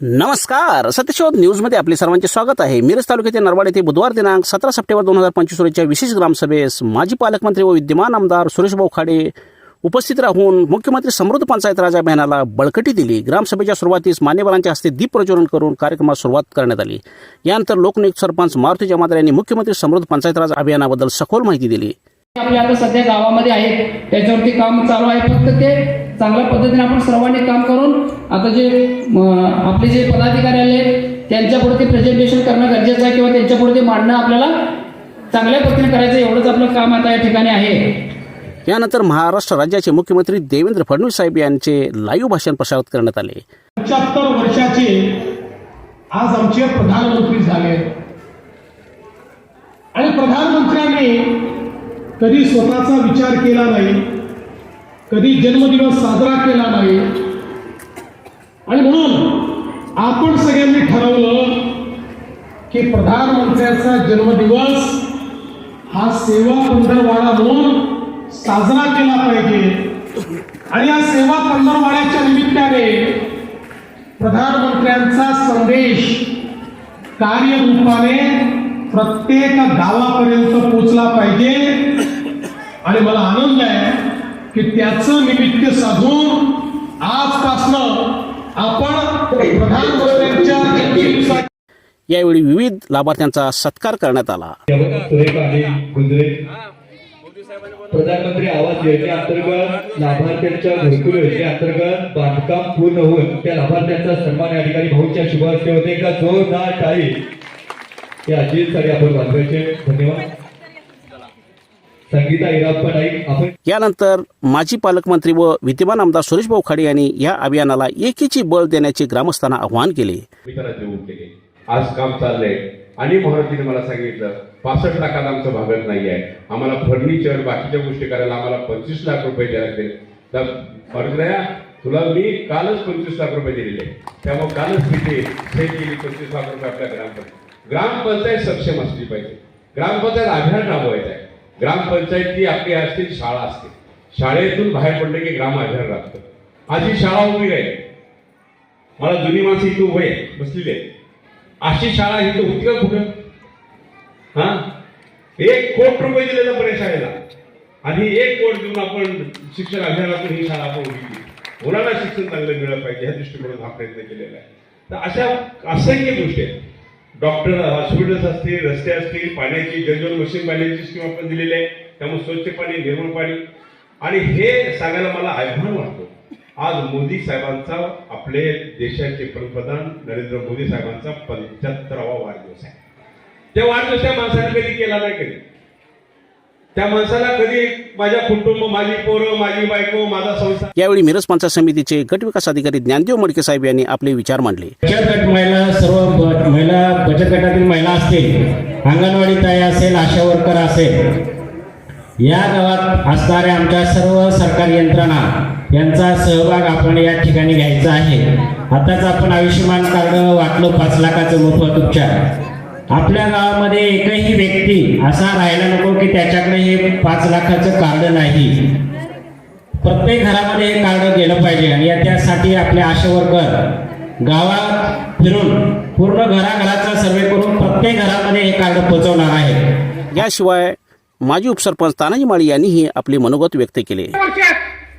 नमस्कार. सत्यशोध न्यूजमध्ये आपले सर्वांचे स्वागत आहे. मिरज तालुक्यातील नरवाड येथे बुधवार दिनांक सतरा सप्टेंबर दोन हजार पंचवीस रोजीच्या विशेष ग्रामसभेस माजी पालकमंत्री व विद्यमान आमदार सुरेशभाऊ खाडे उपस्थित राहून मुख्यमंत्री समृद्ध पंचायत राज अभियानाला बळकटी दिली. ग्रामसभेच्या सुरुवातीस मान्यवरांच्या हस्ते दीप प्रज्वलन करून कार्यक्रमास सुरुवात करण्यात आली. यानंतर लोकनियुक्त सरपंच मारुती जमादार यांनी मुख्यमंत्री समृद्ध पंचायत राज अभियानाबद्दल सखोल माहिती दिली. आपल्या आता सध्या गावामध्ये आहे त्याच्यावरती काम चालू आहे फक्त ते. चांगल्या पद्धतीने आपण सर्वांनी काम करून आता जे आपले जे पदाधिकारी आले त्यांच्यापुढे ते प्रेझेंटेशन करणं गरजेचं आहे किंवा त्यांच्यापुढे ते मांडणं आपल्याला चांगल्या पद्धतीने करायचं एवढंच आपलं काम आता या ठिकाणी आहे. यानंतर महाराष्ट्र राज्याचे मुख्यमंत्री देवेंद्र फडणवीस साहेब यांचे लाईव्ह भाषण प्रसारित करण्यात आले. पंच्याहत्तर वर्षाचे आज आमचे प्रधानमंत्री झाले. आणि प्रधानमंत्र्यांनी कधी स्वतःचा विचार केला नाही कधी जन्मदिवस साजरा केला नाही. आणि म्हणून आपण सगळ्यांनी ठरवलं की प्रधानमंत्र्याचा जन्मदिवस हा सेवा पंधरवाडा म्हणून साजरा केला पाहिजे. आणि या सेवा पंधरवाड्याच्या निमित्ताने प्रधानमंत्र्यांचा संदेश कार्यरूपाने प्रत्येक गावापर्यंत पोचला पाहिजे. आणि मला आनंद आहे की त्याचं निमित्त साधून आजपासनं आपण प्रधानमंत्र्यांच्या यावेळी विविध लाभार्थ्यांचा सत्कार करण्यात आला. प्रधानमंत्री आवास योजनेअंतर्गत लाभार्थ्यांच्या घरकुल योजनेअंतर्गत बांधकाम पूर्ण होऊन त्या लाभार्थ्यांचा सन्मान या ठिकाणी भाऊच्या शुभ हस्ते होते. का जोरदार टाळी. हे अजितसाठी आपण वाजवायचे धन्यवाद. यानंतर माजी पालकमंत्री व विद्यमान आमदार सुरेशभाऊ खाडे यांनी या अभियानाला एकीची बळ देण्याचे ग्रामस्थांना आवाहन केले. आज काम चाललंय. आणि महाराजीने मला सांगितलं पासष्ट लाखात आमचं भागत नाही आहे आम्हाला फर्निचर बाकीच्या गोष्टी करायला आम्हाला पंचवीस लाख रुपये लागतील तर तुला मी कालच पंचवीस लाख रुपये दिलेले. त्यामुळे कालच हे केली पंचवीस लाख रुपये आपल्या ग्रामपंचायत. ग्रामपंचायत सक्षम असली पाहिजे. ग्रामपंचायत अभियान राबवायचं आहे. ग्रामपंचायत ती आपली असते शाळा असते शाळेतून बाहेर पडले की ग्राम आधार लागतं आज ही शाळा उभी आहे मला जुनी माणसं इथे उभे बसलेली आहे अशी शाळा इथं होती का कुठं? हा? एक कोट रुपये दिले तर बऱ्या शाळेला. आणि एक कोट देऊन आपण शिक्षण अभियानातून ही शाळा आपण उभी केली. मुलांना शिक्षण चांगलं मिळालं पाहिजे ह्या दृष्टिकोनातून हा प्रयत्न केलेला आहे. तर अशा असंख्य गोष्टी आहेत. डॉक्टर हॉस्पिटल्स असतील रस्ते असतील पाण्याची जलजल मशीन बांधण्याची स्कीम आपण दिलेली आहे. त्यामुळे स्वच्छ पाणी निर्मळ पाणी. आणि हे सांगायला मला अभिमान वाटतो. आज मोदी साहेबांचा आपले देशाचे पंतप्रधान नरेंद्र मोदी साहेबांचा पंच्याहत्तरावा वाढदिवस आहे. त्या वाढदिवस त्या माणसाने कधी केला नाही कधी? त्या माणसाला कधी माझ्या कुटुंब माझी पोरं माझी बायको माझा संसार यावेळी मिरज पंचायत समितीचे गट विकास अधिकारी ज्ञानदेव मडके साहेब यांनी आपले विचार मांडले. महिला सर्व महिला बचत गटातील महिला असतील अंगणवाडी ताई असेल आशा वर्कर असेल या गावात असणाऱ्या आमच्या सर्व सरकारी यंत्रणा यांचा सहभाग आपण या ठिकाणी घ्यायचा आहे. आताच आपण आयुष्यमान कार्ड वाटलं पाच लाखाचं मोफत उपचार. आपल्या गावामध्ये एकही व्यक्ती असा राहायला नको की त्याच्याकडे हे पाच लाखाचं कार्ड नाही. प्रत्येक घरामध्ये हे कार्ड गेलं पाहिजे आणि त्यासाठी आपले आशा वर्कर गावात फिरून पूर्ण घराघराचा सर्वे करून प्रत्येक घरामध्ये हे कार्ड पोहोचवणार आहे. याशिवाय माजी उपसरपंच तानाजी माळी यांनीही आपले मनोगत व्यक्त केले.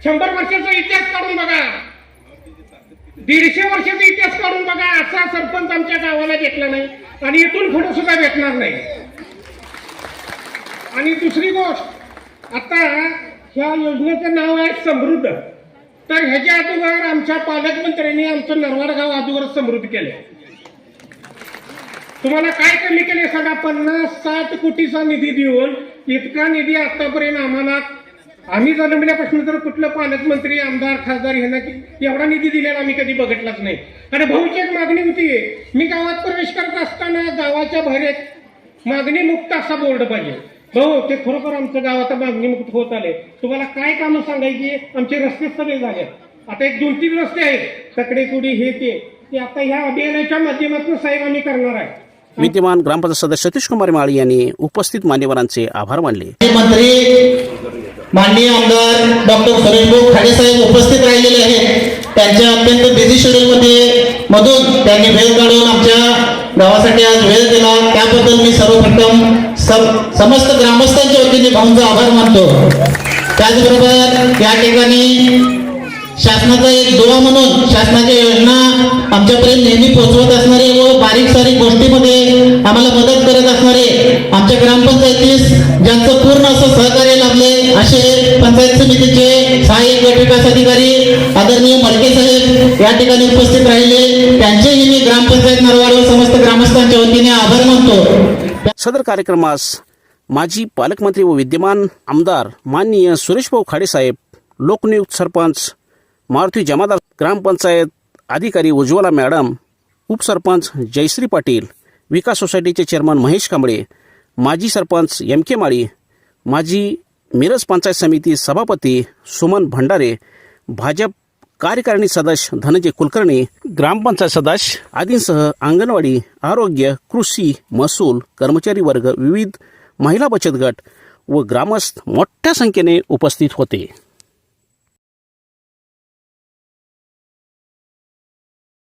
शंभर वर्षाचा इतिहास काढून बघा. दीडशे वर्षाचा इतिहास काढून बघा. असा सरपंच आमच्या गावाला भेटला नाही आणि इथून पुढे सुद्धा भेटणार नाही. आणि दुसरी गोष्ट आता ह्या योजनेचं नाव आहे समृद्ध. तर ह्याच्या अगोदर आमच्या पालकमंत्र्यांनी आमचं नरवाड गाव अगोदर समृद्ध केलं तुम्हाला काय कमी केले सांगा? पन्नास सात कोटीचा निधी देऊन इतका निधी आतापर्यंत आम्हाला आम्ही जन्मल्यापासून तर कुठलं पालकमंत्री आमदार खासदार ह्यांना एवढा निधी दिलेला आम्ही कधी बघितलाच नाही. आणि भाऊची एक मागणी होती मी गावात प्रवेश करत असताना गावाच्या बाहेर एक मागणी मुक्त असा बोर्ड पाहिजे. भाऊ ते खरोखर आमचं गाव आता मागणी मुक्त होत आले तुम्हाला काय कामं सांगायची? आमचे रस्ते सगळे झाले. आता एक दोन तीन रस्ते आहेत. तकडे कुडी हे ते. ते आता ह्या अभियानाच्या माध्यमातून साहेब आम्ही करणार आहे. विद्यमान ग्रामपंचायत सदस्य सतीश कुमार माळी यांनी उपस्थित मान्यवरांचे आभार मानले. मंत्री माननीय आमदार डॉक्टर सुरेश भाऊ खाडे साहेब उपस्थित राहिलेले आहेत. त्यांच्या अत्यंत बिझी शेड्यूलमध्ये मधून त्यांनी वेळ काढून आमच्या गावासाठी आज वेळ दिला. त्याबद्दल मी सर्वप्रथम सर- समस्त ग्रामस्थांच्या वतीने भाऊंचा आभार मानतो. त्याचबरोबर या ठिकाणी शासनाचा एक दुवा म्हणून शासनाच्या योजना आमच्यापर्यंत नेहमी पोहोचवत असणारे व बारीक सारीक गोष्टीमध्ये आम्हाला मदत करत असणारे आमच्या ग्रामपंचायतीस ज्यांचं पूर्ण असं सहकार्य लाभले असे पंचायत समितीचे सहाय्यक गट विकास अधिकारी आदरणीय मडके साहेब या ठिकाणी उपस्थित राहिले. त्यांचेही मी ग्रामपंचायत नरवाड व समस्त ग्रामस्थांच्या वतीने आभार मानतो. सदर कार्यक्रमास माजी पालकमंत्री व विद्यमान आमदार माननीय सुरेशभाऊ खाडेसाहेब लोकनियुक्त सरपंच मारुती जमादार ग्रामपंचायत अधिकारी उज्ज्वला मॅडम उपसरपंच जयश्री पाटील विकास सोसायटीचे चेअरमन महेश कांबळे माजी सरपंच एम के माळी माजी मिरज पंचायत समिती सभापती सुमन भंडारे भाजप कार्यकारिणी सदस्य धनंजय कुलकर्णी ग्रामपंचायत सदस्य आदींसह अंगणवाडी आरोग्य कृषी महसूल कर्मचारी वर्ग विविध महिला बचत गट व ग्रामस्थ मोठ्या संख्येने उपस्थित होते.